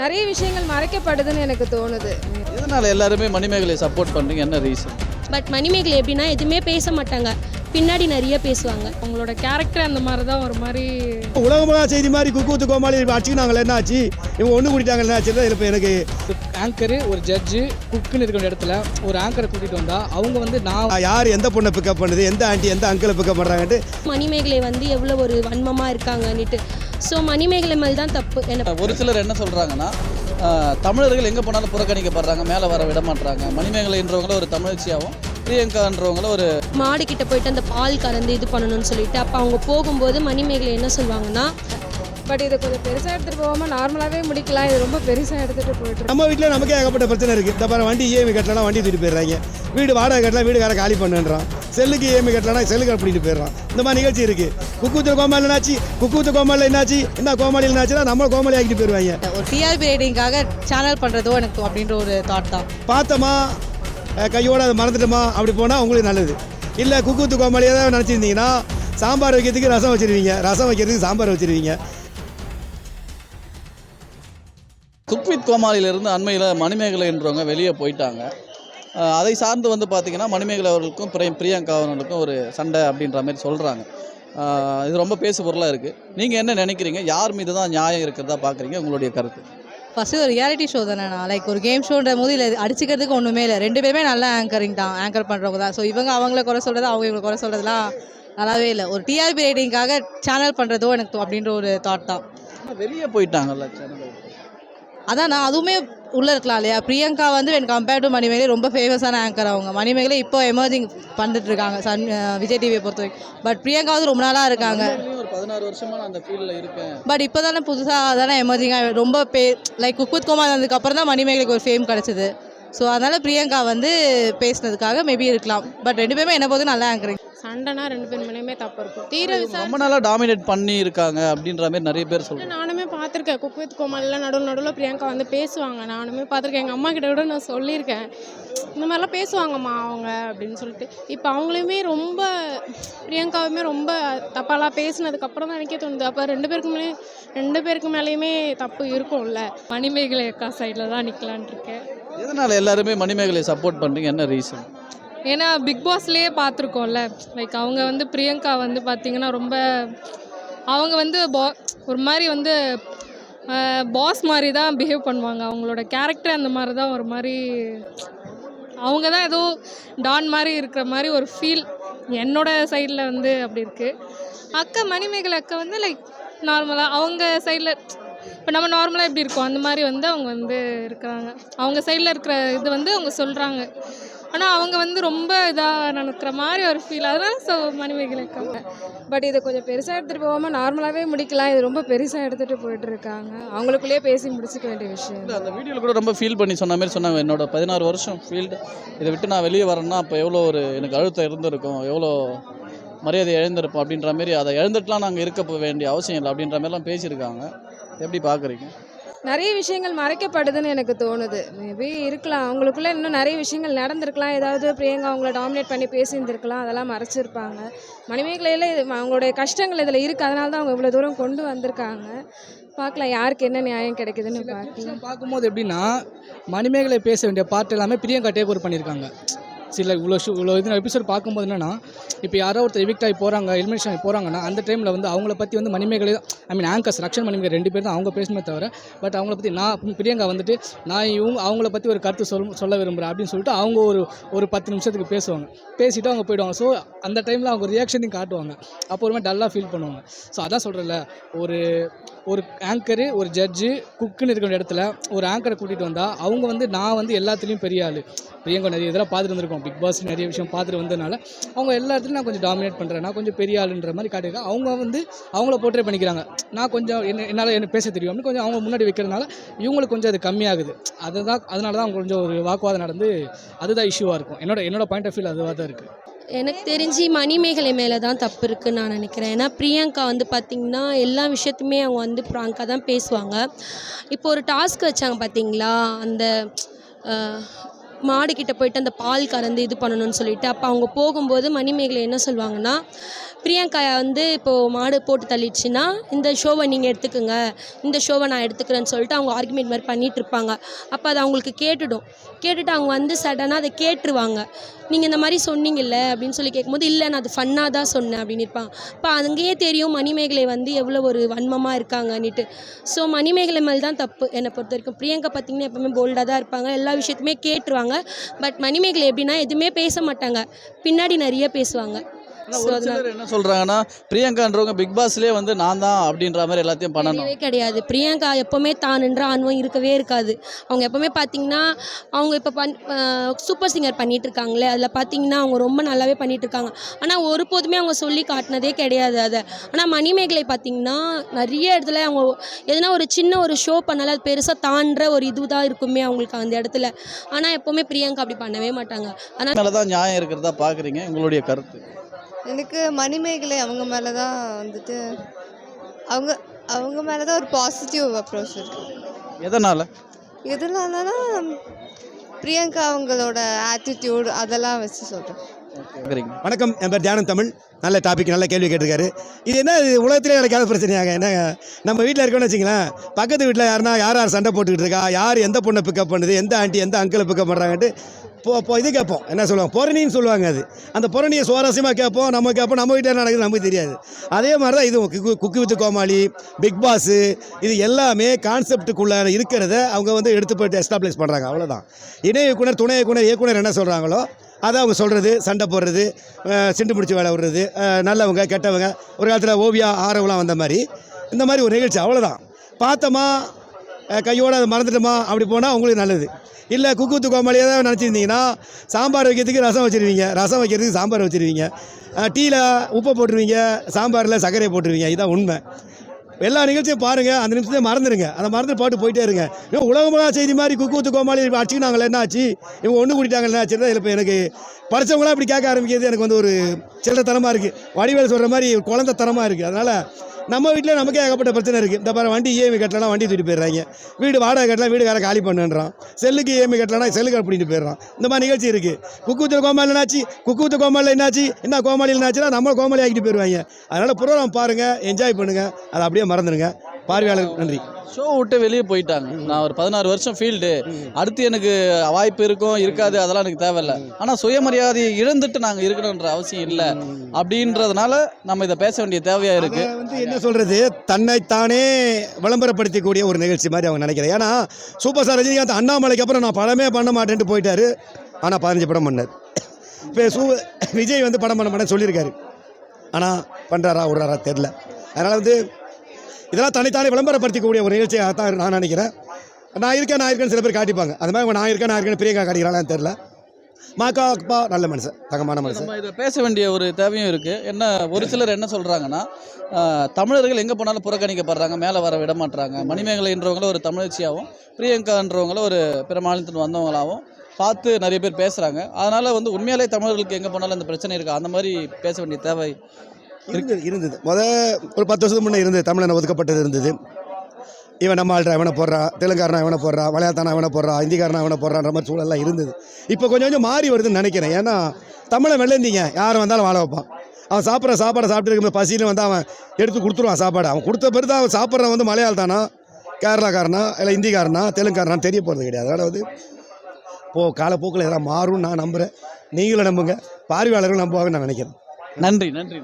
நிறைய விஷயங்கள் மறைக்கப்படுதுன்னு எனக்கு தோணுது. எதனால் எல்லாருமே மணிமேகலை சப்போர்ட் பண்ணுறீங்க என்ன ரீசன் பட் மணிமேகலை எப்படின்னா எதுவுமே பேச மாட்டாங்க. பின்னாடி நிறைய பேசுவாங்க. அவங்களோட கேரக்டர் அந்த மாதிரி தான் ஒரு மாதிரி உலகமாக செய்தி மாதிரி குக்கூத்து கோமாளி அடிச்சுக்கினாங்களே என்ன ஆச்சு? இவங்க ஒன்று கூட்டிட்டாங்க என்ன ஆச்சு தான் இப்போ எனக்கு ஆங்கரு ஒரு ஜட்ஜு குக்குன்னு இருக்கிற இடத்துல ஒரு ஆங்கரை கூட்டிகிட்டு வந்தால் அவங்க வந்து நான் யார் எந்த பொண்ணை பிக்கப் பண்ணுது எந்த ஆண்டி எந்த அங்கிளை பிக்கப் பண்ணுறாங்கன்ட்டு மணிமேகலை வந்து எவ்வளோ ஒரு வன்மமாக இருக்காங்கன்னுட்டு ஸோ மணிமேகலை மேல் தான் தப்பு. என்ன ஒரு சிலர் என்ன சொல்கிறாங்கன்னா தமிழர்கள் எங்கே போனாலும் புறக்கணிக்கப்படுறாங்க மேலே வர விட மாட்றாங்க மணிமேகலைன்றவங்கள ஒரு தமிழச்சியாகவும் பிரியங்கான்றவங்கள ஒரு மாடு கிட்ட போயிட்டு அந்த பால் கறந்து இது பண்ணணும்னு சொல்லிட்டு அப்போ அவங்க போகும்போது மணிமேகலை என்ன சொல்லுவாங்கன்னா பட் இதை கொஞ்சம் பெருசாக எடுத்துகிட்டு போகாமல் நார்மலாகவே முடிக்கலாம். இது ரொம்ப பெருசாக எடுத்துகிட்டு போயிட்டு நம்ம வீட்டில் நமக்கே ஏகப்பட்ட பிரச்சனை இருக்குது இந்த பாரு வண்டி இஎம்ஐ கட்டலாம் வண்டி தூக்கிட்டு போயிடுறாங்க. வீடு வாடகை கட்டலாம் வீடு காரை காலி பண்ணுன்றான். செல்லுக்கு இஎம்ஐ கட்டலாம் செல்லுக்கு அப்படிட்டு போயிடுறான். இந்த மாதிரி நிகழ்ச்சி இருக்குது குக்கூத்து கோமாளி என்னாச்சு? குக்கூத்து கோமாளி என்னாச்சு? என்ன கோமாளி என்னாச்சுன்னா நம்ம கோமாளி ஆக்கிட்டு போயிடுவாங்க ஒரு டிஆர்பி ரேட்டிங்காக சேனல் பண்ணுறதோ எனக்கு அப்படின்ற ஒரு தாட் தான். பார்த்தோமா? கையோட அதை மறந்துட்டோமா? அப்படி போனால் உங்களுக்கு நல்லது. இல்லை குக்கூத்து கோமாளியாக தான் நினச்சிருந்தீங்கன்னா சாம்பார் வைக்கிறதுக்கு ரசம் வச்சிருவீங்க. ரசம் வைக்கிறதுக்கு சாம்பார் வச்சிருவீங்க. குக்வித் கோமாளியிலிருந்து அண்மையில் மணிமேகலைன்றவங்க வெளியே போயிட்டாங்க. அதை சார்ந்து வந்து பார்த்தீங்கன்னா மணிமேகலை அவர்களுக்கும் பிரிய பிரியங்கா அவர்களுக்கும் ஒரு சண்டை அப்படின்ற மாதிரி சொல்கிறாங்க இது ரொம்ப பேசு பொருளாக இருக்குது நீங்கள் என்ன நினைக்கிறீங்க? யார் மீது தான் நியாயம் இருக்கிறதா பார்க்குறீங்க? உங்களுடைய கருத்து. ஃபஸ்ட்டு ஒரு ரியாலிட்டி ஷோ தானே நான் லைக் ஒரு கேம் ஷோன்ற போது இல்லை அடிச்சுக்கிறதுக்கு ஒன்றுமே இல்லை. ரெண்டு பேருமே நல்லா ஆங்கரிங் தான் ஆங்கர் பண்ணுறவங்க தான். ஸோ இவங்க அவங்கள குறை சொல்கிறது அவங்க இவங்களை குறை சொல்கிறதுலாம் நல்லாவே இல்லை. ஒரு டிஆர்பி ரேட்டிங்காக சேனல் பண்ணுறதோ எனக்கு அப்படின்ற ஒரு தாட் தான். வெளியே போயிட்டாங்கல்ல சேனல் அதான் நான் அதுவுமே உள்ளே இருக்கலாம் இல்லையா? பிரியங்கா வந்து வென் கம்பேர்ட் டு மணிமேகலை ரொம்ப ஃபேமஸான ஆங்கர் அவங்க. மணிமேகலை இப்போ எமர்ஜிங் பண்ணிட்டு இருக்காங்க சன் விஜய் டிவியை பொறுத்த வரைக்கும் பட் பிரியங்கா வந்து ரொம்ப நாளாக இருக்காங்க. ஒரு பதினாறு வருஷமா நான் அந்த ஃபீல்டில் இருக்கேன். பட் இப்போ தானே புதுசாக தானே எமர்ஜிங்காக ரொம்ப பே லைக் குக்குத் கோமால் வந்ததுக்கப்புறம் தான் மணிமேகலைக்கு ஒரு ஃபேம் கிடச்சிது. ஸோ அதனால் பிரியங்கா வந்து பேசினதுக்காக மேபி இருக்கலாம். பட் ரெண்டு பேருமே என்ன போது நல்லா ஆங்கரிங் சண்டைனா ரெண்டு பேர் மேலேயுமே தப்பு இருக்கும். தீர ரொம்ப நாளாக டாமினேட் பண்ணி இருக்காங்க அப்படின்ற மாதிரி நிறைய பேர் சொல்கிறாங்க நானுமே பார்த்துருக்கேன். குக் வித் கோமாளில் நடுவில் நடுவில் பிரியங்கா வந்து பேசுவாங்க. நானுமே பார்த்துருக்கேன். எங்கள் அம்மா கிட்ட கூட நான் சொல்லியிருக்கேன். இந்த மாதிரிலாம் பேசுவாங்கம்மா அவங்க அப்படின்னு சொல்லிட்டு. இப்போ அவங்களையுமே ரொம்ப பிரியங்காவுமே ரொம்ப தப்பாலாம் பேசினதுக்கப்புறம் தான் எனக்கே தோணுது. அப்போ ரெண்டு பேருக்கு மேலே ரெண்டு பேருக்கு மேலேயுமே தப்பு இருக்கும்ல. மணிமேகலை அக்கா சைடில் தான் நிற்கலான் இருக்கேன். எதனால் எல்லாருமே மணிமேகலை சப்போர்ட் பண்ணுறீங்க என்ன ரீசன் ஏன்னா பிக் பாஸ்லேயே பார்த்துருக்கோம்ல. லைக் அவங்க வந்து பிரியங்கா வந்து பார்த்திங்கன்னா ரொம்ப அவங்க வந்து பா ஒரு மாதிரி வந்து பாஸ் மாதிரி தான் பிஹேவ் பண்ணுவாங்க. அவங்களோட கேரக்டர் அந்த மாதிரி தான் ஒரு மாதிரி அவங்க தான் ஏதோ டான் மாதிரி இருக்கிற மாதிரி ஒரு ஃபீல் என்னோட சைடில் வந்து அப்படி இருக்குது அக்கா மணிமேகலை அக்கா வந்து லைக் நார்மலாக அவங்க சைடில் இப்போ நம்ம நார்மலாக எப்படி இருக்கோம்? அந்த மாதிரி வந்து அவங்க வந்து இருக்கிறாங்க. அவங்க சைடில் இருக்கிற இது வந்து அவங்க சொல்கிறாங்க ஆனால் அவங்க வந்து ரொம்ப இதாக நினைக்கிற மாதிரி ஒரு ஃபீல் அதனால் ஸோ மணிமேகலை அக்கா பட் இதை கொஞ்சம் பெருசாக எடுத்துகிட்டு போகாமல் நார்மலாகவே முடிக்கலாம். இது ரொம்ப பெருசாக எடுத்துகிட்டு போயிட்டு இருக்காங்க. அவங்களுக்குள்ளேயே பேசி முடிச்சுக்க வேண்டிய விஷயம். அந்த வீடியோவில் கூட ரொம்ப ஃபீல் பண்ணி சொன்ன மாதிரி சொன்னாங்க. என்னோட பதினாறு வருஷம் ஃபீல்டு இதை விட்டு நான் வெளியே வரேன்னா அப்போ எவ்வளோ ஒரு எனக்கு அழுத்தம் இருந்திருக்கும். எவ்வளோ மரியாதை இழந்திருப்போம் அப்படின்ற மாதிரி அதை இழந்துட்டுலாம் நாங்கள் இருக்க வேண்டிய அவசியம் இல்லை அப்படின்ற மாதிரிலாம் பேசியிருக்காங்க. எப்படி பார்க்குறீங்க நிறைய விஷயங்கள் மறைக்கப்படுதுன்னு எனக்கு தோணுது. மேபி இருக்கலாம். அவங்களுக்குள்ள இன்னும் நிறைய விஷயங்கள் நடந்திருக்கலாம். ஏதாவது பிரியங்கா அவங்கள டாமினேட் பண்ணி பேசியிருந்திருக்கலாம். அதெல்லாம் மறைச்சிருப்பாங்க. மணிமேகலையில் அவங்களுடைய கஷ்டங்கள் இதில் இருக்குது அதனால தான் அவங்க இவ்வளோ தூரம் கொண்டு வந்திருக்காங்க. பார்க்கலாம் யாருக்கு என்ன நியாயம் கிடைக்குதுன்னு பார்க்கலாம். பார்க்கும்போது எப்படின்னா மணிமேகலை பேச வேண்டிய பார்ட் எல்லாமே பிரியங்கா டேக் பண்ணியிருக்காங்க. சில இவ்வளோ ஷூ இவ்வளோ இது எபிசோட் பார்க்கும்போது என்னன்னா இப்போ யாரோ ஒருத்தர் எவிக்ட் ஆகி போகிறாங்க எலிமினேஷன் ஆகி போகிறாங்கன்னா அந்த டைமில் வந்து அவங்கள பற்றி வந்து Manimegalai I mean anchors Rakshan Manimegalai ரெண்டு பேர் தான் அவங்க பேசணுமே தவிர பட் அவங்கள பற்றி நான் பிரியங்கா வந்துட்டு நான் இவங்க அவங்கள பற்றி ஒரு கருத்து சொல் சொல்ல விரும்புகிறேன் அப்படின்னு சொல்லிட்டு அவங்க ஒரு ஒரு பத்து நிமிஷத்துக்கு பேசுவாங்க. பேசிவிட்டு அவங்க போயிடுவாங்க. ஸோ அந்த டைமில் அவங்க ரியாக்ஷனையும் காட்டுவாங்க. அப்போ டல்லாக ஃபீல் பண்ணுவாங்க. ஸோ அதான் சொல்கிறேன்ல ஒரு ஒரு ஆங்கரு ஒரு ஜட்ஜு குக்குன்னு இருக்கிற இடத்துல ஒரு ஆங்கரை கூட்டிகிட்டு வந்தால் அவங்க வந்து நான் வந்து எல்லாத்துலேயும் பெரிய ஆள். பிரியங்கா நிறைய இதெல்லாம் பார்த்துட்டு வந்திருக்கோம். பிக் பாஸ் நிறைய விஷயம் பார்த்துட்டு வந்ததுனால அவங்க எல்லா இடத்துலையும் நான் கொஞ்சம் டாமினேட் பண்ணுறேன் நான் கொஞ்சம் பெரிய ஆளுன்ற மாதிரி காட்டியிருக்கேன். அவங்க வந்து அவங்கள போர்ட்ரே பண்ணிக்கிறாங்க. நான் கொஞ்சம் என்ன என்னால் என்ன பேச தெரியும் அப்படின்னு கொஞ்சம் அவங்க முன்னாடி வைக்கிறதுனால இவங்களுக்கு கொஞ்சம் அது கம்மியாகுது. அதுதான் அதனால தான் அவங்க கொஞ்சம் ஒரு வாக்குவாதம் நடந்து அதுதான் இஷ்யூவாக இருக்கும். என்னோட என்னோட பாயிண்ட் ஆஃப் வியூ அதுவாக தான் இருக்குது எனக்கு தெரிஞ்சு மணிமேகலை மேலே தான் தப்பு இருக்குன்னு நான் நினைக்கிறேன். ஏன்னா பிரியங்கா வந்து பார்த்திங்கன்னா எல்லா விஷயத்தையுமே அவங்க வந்து ப்ராங்காக தான் பேசுவாங்க. இப்போ ஒரு டாஸ்க் வச்சாங்க பார்த்தீங்களா அந்த மாடு கிட்ட போயிட்டு அந்த பால் கறந்து இது பண்ணணும்னு சொல்லிட்டு அப்போ அவங்க போகும்போது மணிமேகலை என்ன சொல்லுவாங்கன்னா பிரியங்கா வந்து இப்போது மாடு போட்டு தள்ளிடுச்சுன்னா இந்த ஷோவை நீங்கள் எடுத்துக்கோங்க. இந்த ஷோவை நான் எடுத்துக்கிறேன்னு சொல்லிட்டு அவங்க ஆர்குமெண்ட் மாதிரி பண்ணிட்டு இருப்பாங்க. அப்போ அது அவங்களுக்கு கேட்டுடும். கேட்டுட்டு அவங்க வந்து சடனாக அதை கேட்டுருவாங்க. நீங்கள் இந்த மாதிரி சொன்னீங்கல்ல அப்படின்னு சொல்லி கேட்கும்போது இல்லை நான் அது ஃபன்னாக தான் சொன்னேன் அப்படின்னு இருப்பாங்க. இப்போ அங்கேயே தெரியும் மணிமேகலை வந்து எவ்வளோ ஒரு வன்மமாக இருக்காங்கன்னுட்டு. ஸோ மணிமேகலை மேலே தான் தப்பு. என்னை பொறுத்த வரைக்கும் பிரியங்கா பார்த்தீங்கன்னா எப்போவுமே போல்டாக தான் இருப்பாங்க. எல்லா விஷயத்தையுமே கேட்டுருவாங்க. பட் மணிமேகலை எப்படின்னா எதுவுமே பேச மாட்டாங்க. பின்னாடி நிறைய பேசுவாங்க. ஆனா ஒரு அதனால என்ன சொல்றாங்கன்னா பிரியங்கான்றவங்க பிக் பாஸ்லயே வந்து நான் தான் அப்படின்ற மாதிரி எல்லாத்தையும் பண்ணணும். கிடையாது. பிரியங்கா எப்போவுமே தானுன்ற ஆன்வம் இருக்கவே இருக்காது. அவங்க எப்போவுமே பார்த்தீங்கன்னா அவங்க இப்போ சூப்பர் சிங்கர் பண்ணிட்டு இருக்காங்களே அதில் பார்த்தீங்கன்னா அவங்க ரொம்ப நல்லாவே பண்ணிட்டு இருக்காங்க ஆனால் ஒருபோதுமே அவங்க சொல்லி காட்டினதே கிடையாது அதை. ஆனால் மணிமேகலை பார்த்தீங்கன்னா நிறைய இடத்துல அவங்க எதனா ஒரு சின்ன ஒரு ஷோ பண்ணாலும் அது பெருசாக தாண்டுற ஒரு இது தான் இருக்குமே அவங்களுக்கு அந்த இடத்துல. ஆனால் எப்போவுமே பிரியங்கா அப்படி பண்ணவே மாட்டாங்க. மேலே தான் நியாயம் இருக்கிறதா பார்க்குறீங்க உங்களுடைய கருத்து. எனக்கு மணிமேகலை அவங்க மேலே தான் வந்துட்டு அவங்க அவங்க மேலே தான் ஒரு பாசிட்டிவ் அப்ரோச் இருக்குது எதனால்? எதனாலனா பிரியங்கா அவங்களோட ஆட்டிடியூட் அதெல்லாம் வச்சு சொல்கிறேன் வணக்கம் என் பேர் தியானம் தமிழ். நல்ல டாபிக் நல்ல கேள்வி கேட்டிருக்காரு. இது என்ன இது உலகத்திலே நடக்காத பிரச்சனையாங்க என்னங்க நம்ம வீட்டில் இருக்கோம்னு வச்சிங்களேன் பக்கத்து வீட்டில் யாருன்னா யார் யார் சண்டை போட்டுக்கிட்டு இருக்கா யார் எந்த பொண்ணை பிக்கப் பண்ணுது எந்த ஆண்டி எந்த அங்கிளை பிக்கப் பண்ணுறாங்கன்ட்டு போ போ இது கேட்போம். என்ன சொல்லுவாங்க? பொரணின்னு சொல்லுவாங்க அது. அந்த புரணியை சுவாரஸ்யமாக கேட்போம். நம்ம கேட்போம். நம்ம வீட்டில் என்ன நடக்குது நமக்கு தெரியாது. அதே மாதிரி தான் இதுவும் cook cook with Comali Bigg Boss இது எல்லாமே கான்செப்டுக்குள்ளே இருக்கிறத அவங்க வந்து எடுத்து போயிட்டு எஸ்டாப்ளிஷ் பண்ணுறாங்க அவ்வளோதான் இணை இயக்குனர் துணை இயக்குனர் இயக்குனர் என்ன சொல்கிறாங்களோ அதை அவங்க சொல்கிறது சண்டை போடுறது சிண்டு பிடிச்சி வேலை விடுறது நல்லவங்க கெட்டவங்க. ஒரு காலத்தில் ஓவியா ஆரவலாம் வந்த மாதிரி. இந்த மாதிரி ஒரு நிகழ்ச்சி. அவ்வளோதான் பார்த்தோமா கையோடு அதை மறந்துட்டோமா அப்படி போனால் அவங்களுக்கு நல்லது. இல்லை குக்குத்து கோமாளி ஏதாவது நினச்சிருந்தீங்கன்னா சாம்பார் வைக்கிறதுக்கு ரசம் வச்சுருவீங்க. ரசம் வைக்கிறதுக்கு சாம்பார் வச்சுருவீங்க. டீயில் உப்பை போட்டுருவீங்க சாம்பாரில் சர்க்கரையை போட்டுருவீங்க. இதுதான் உண்மை. எல்லா நிகழ்ச்சியும் பாருங்கள் அந்த நிமிஷத்தை மறந்துடுங்க அதை மறந்து பாட்டு போயிட்டே இருங்க. இவன் உலகமாக செய்தி மாதிரி குக்கூத்து கோமாளி அடிச்சுக்கினாங்களே என்ன ஆச்சு? இவங்க ஒன்று கூட்டிட்டாங்க என்ன ஆச்சு இப்போ எனக்கு படித்தவங்களாம் இப்படி கேட்க ஆரம்பிக்கிறது எனக்கு வந்து ஒரு சில்லறத்தனமாக இருக்குது வடிவேல் சொல்கிற மாதிரி ஒரு குழந்தைத்தனமாக இருக்குது அதனால் நம்ம வீட்டில் நமக்கே ஏகப்பட்ட பிரச்சனை இருக்குது இந்த பாரு வண்டி இஎம்ஐ கட்டலாம் வண்டி தூக்கிட்டு போயிடுறாங்க. வீடு வாடகை கட்டலாம் வீடு வேறு காலி பண்ணுன்றான். செல்லுக்கு இஎம்ஐ கட்டலாம் செல்லுக்கு பண்ணிட்டு போயிடுறான். இந்த மாதிரி நிகழ்ச்சி இருக்குது குக்கூத்து கோமாளி என்னாச்சு? குக்குத்து கோமாளியில் என்னாச்சு? என்ன கோமாளி என்னாச்சுன்னா நம்ம கோமாளி ஆக்கிட்டு போயிடுவாங்க. அதனால் ப்ரோக்ராம் பாருங்கள் என்ஜாய் பண்ணுங்கள் அதை அப்படியே மறந்துடுங்க. பார்வையாளருக்கு நன்றி. ஷோ விட்டு வெளியே போயிட்டாங்க. நான் ஒரு பதினாறு வருஷம் ஃபீல்டு அடுத்து எனக்கு வாய்ப்பு இருக்கும் இருக்காது அதெல்லாம் எனக்கு தேவையில்ல. ஆனால் சுயமரியாதையை இழந்துட்டு நாங்கள் இருக்கணுன்ற அவசியம் இல்லை. அப்படின்றதுனால நம்ம இதை பேச வேண்டிய தேவையாக இருக்குது அதை வந்து என்ன சொல்கிறது தன்னைத்தானே விளம்பரப்படுத்திக்கூடிய ஒரு நிகழ்ச்சி மாதிரி அவங்க நினைக்கிறேன் ஏன்னா சூப்பர் ஸ்டார் ரஜினிகாந்த் அண்ணாமலைக்கு அப்புறம் நான் படமே பண்ண மாட்டேன்ட்டு போயிட்டாரு. ஆனால் பதினஞ்சு படம் பண்ணார். இப்போ சூ விஜய் வந்து படம் பண்ண மாட்டேன்னு சொல்லியிருக்காரு. ஆனால் பண்ணுறாரா விட்றாரா தெரில அதனால் வந்து இதெல்லாம் தனித்தானே விளம்பரப்படுத்திக்கூடிய ஒரு நிகழ்ச்சியாக தான் நான் நினைக்கிறேன். நான் இருக்கேன் நான் இருக்கேன்னு சில பேர் காட்டிப்பாங்க. அது மாதிரி நான் இருக்கேன் நான் இருக்கேன்னு பிரியங்கா காட்டிக்கிறாங்களான்னு தெரில மாக்கா அப்பா நல்ல மனுஷன் தங்கமான மனுஷன். இதை பேச வேண்டிய ஒரு தேவையும் இருக்குது என்ன ஒரு சிலர் என்ன சொல்கிறாங்கன்னா தமிழர்கள் எங்கே போனாலும் புறக்கணிக்கப்படுறாங்க மேலே வர விட மாட்டுறாங்க மணிமேகலைன்றவங்கள ஒரு தமிழச்சியாகவும் பிரியங்கான்றவங்கள ஒரு பிற மாநிலத்தில் வந்தவங்களாகவும் பார்த்து நிறைய பேர் பேசுகிறாங்க அதனால் வந்து உண்மையாலே தமிழர்களுக்கு எங்கே போனாலும் அந்த பிரச்சனை இருக்குது அந்த மாதிரி பேச வேண்டிய தேவை இருந்தது இருந்தது. முத ஒரு பத்து வருஷத்துக்கு முன்னே இருந்தது. தமிழனை ஒதுக்கப்பட்டது இருந்தது. இவன் நம்ம ஆள்ற இவனை போடுறான் தெலுங்காரனா இவனை போடுறான் மலையாளத்தானா இவனை போடுறான் ஹிந்திக்காரனா இவனை போடுறான்ற மாதிரி சூழல்லாம் இருந்தது. இப்போ கொஞ்சம் கொஞ்சம் மாறி வருதுன்னு நினைக்கிறேன். ஏன்னா தமிழை வெள்ளந்தீங்க யார் வந்தாலும் வாழ வைப்பான். அவன் சாப்பிட்ற சாப்பாடை சாப்பிட்டு இருக்கும்போது பசின்னு வந்து அவன் எடுத்து கொடுத்துருவான் சாப்பாடு. அவன் கொடுத்த பிறகு அவன் சாப்பிட்றவன் வந்து மலையாளத்தானா கேரளாக்காரனா இல்லை ஹிந்திக்காரனா தெலுங்காரனா தெரிய போகிறது கிடையாது. அதனால் வந்து போ காலப்போக்கில் எதாவது மாறும்னு நான் நம்புகிறேன் நீங்களும் நம்புங்க. பார்வையாளர்களும் நம்புவாங்கன்னு நான் நினைக்கிறேன். நன்றி நன்றி.